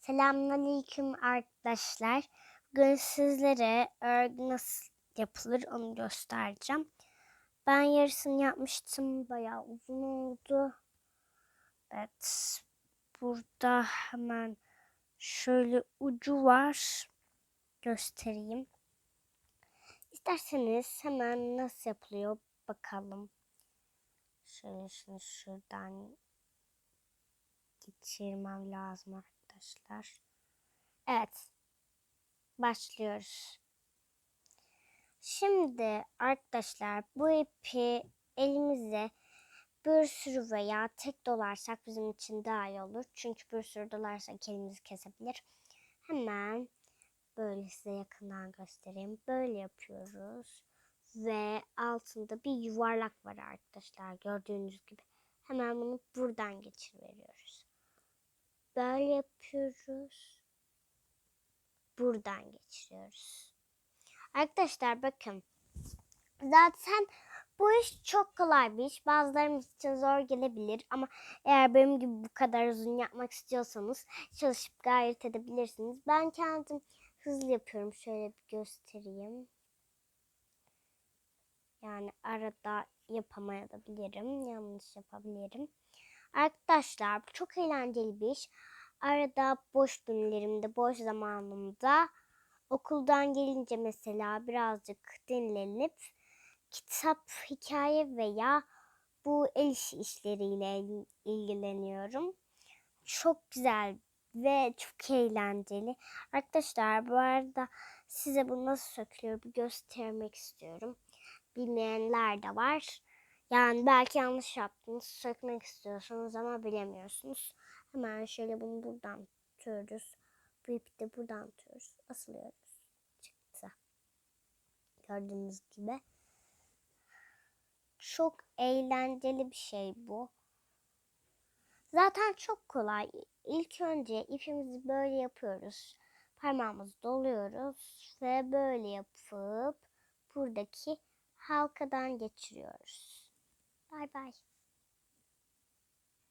Selamünaleyküm arkadaşlar. Bugün sizlere örgü nasıl yapılır onu göstereceğim. Ben yarısını yapmıştım. Bayağı uzun oldu. Evet. Burada hemen şöyle ucu var. Göstereyim. İsterseniz hemen nasıl yapılıyor bakalım. Şöyle şunu şuradan geçirmem lazım arkadaşlar. Evet. Başlıyoruz. Şimdi arkadaşlar bu ipi elimize bir sürü veya tek dolarsak bizim için daha iyi olur. Çünkü bir sürü dolarsak elimizi kesebilir. Hemen böyle size yakından göstereyim. Böyle yapıyoruz. Ve altında bir yuvarlak var arkadaşlar gördüğünüz gibi. Hemen bunu buradan geçiriyoruz. Böyle yapıyoruz. Buradan geçiriyoruz. Arkadaşlar bakın. Zaten bu iş çok kolay bir iş. Bazılarımız için zor gelebilir ama eğer benim gibi bu kadar uzun yapmak istiyorsanız çalışıp gayret edebilirsiniz. Ben kendim hızlı yapıyorum. Şöyle bir göstereyim. Yani arada yapamayabilirim. Yanlış yapabilirim. Arkadaşlar bu çok eğlenceli bir iş. Arada boş günlerimde, boş zamanımda okuldan gelince mesela birazcık dinlenip kitap, hikaye veya bu el işi işleriyle ilgileniyorum. Çok güzel ve çok eğlenceli. Arkadaşlar bu arada size bu nasıl sökülüyor bir göstermek istiyorum. Bilmeyenler de var. Yani belki yanlış yaptınız, sökmek istiyorsunuz ama bilemiyorsunuz. Hemen şöyle bunu buradan tutuyoruz. Bu ipi de buradan tutuyoruz. Asılıyoruz. Çıktı. Gördüğünüz gibi. Çok eğlenceli bir şey bu. Zaten çok kolay. İlk önce ipimizi böyle yapıyoruz. Parmağımızı doluyoruz ve böyle yapıp buradaki halkadan geçiriyoruz. Bay bay.